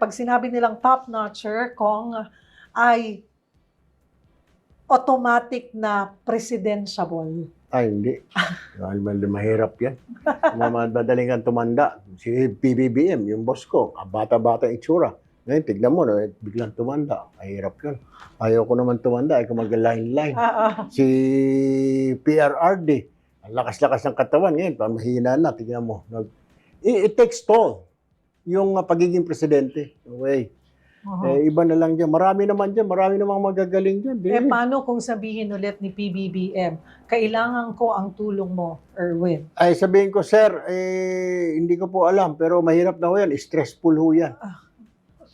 Pag sinabi nilang top-notcher, kung ay automatic na presidentiable. Ay, hindi. Dahil mahirap yan. Madaling kang tumanda. Si PBBM, yung boss ko, ah, bata-bata yung itsura. Ngayon, tignan mo, no, eh, biglang tumanda. Mahirap yun. Ayaw ko naman tumanda, ay mag-line-line. Ah, ah. Si PRRD, ang lakas-lakas ng katawan ngayon, parang mahina na, tignan mo. It, it takes toll yung ah, pagiging presidente. Okay. Oo. Eh, iba na lang dyan. Marami naman dyan. Marami namang magagaling dyan. Eh, paano kung sabihin ulit ni PBBM, kailangan ko ang tulong mo, Erwin? Ay, sabihin ko, sir, eh, hindi ko po alam, pero mahirap na ho yan. Stressful ho yan. Ah.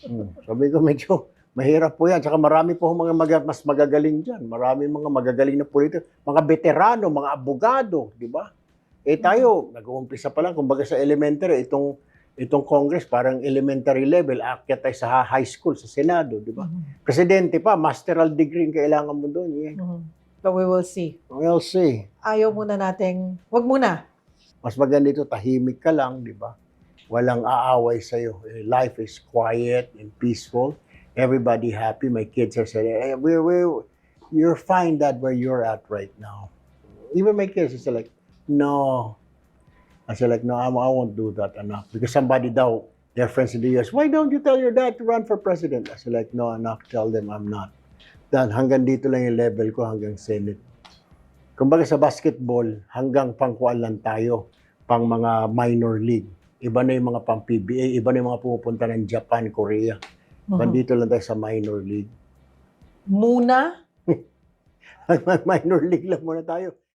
Hmm. Sabi ko, medyo mahirap po yan. Tsaka marami po mga mag- mas magagaling dyan. Marami mga magagaling na politiko. Mga veterano, mga abogado, di ba? Eh tayo, nag-uumpisa pa lang, kumbaga sa elementary, itong itong Congress, parang elementary level, akyat tayo sa high school, sa Senado, di ba? Mhm. Presidente pa, masteral degree ang kailangan mo doon. Yeah. Mhm. But we will see. We'll see. Ayaw muna nating, wag muna. Mas maganda dito, tahimik ka lang, di ba? Walang aaway sa'yo. Eh, Life is quiet and peaceful. Everybody happy. My kids are saying, hey, we're, we're, you're fine, Dad, where you're at right now. Even my kids is like, no. I said like, no, I, I won't do that enough. Because somebody daw, their friends in the US, why don't you tell your dad to run for president? I said like, no, anak, tell them I'm not. Dan, hanggang dito lang yung level ko, hanggang Senate. Kumbaga sa basketball, hanggang pangkuan lang tayo, pang mga minor league. Iba na yung mga pang PBA, iba na yung mga pumupunta ng Japan, Korea. Mhm. Bandito lang tayo sa minor league. Muna, minor league lang muna tayo.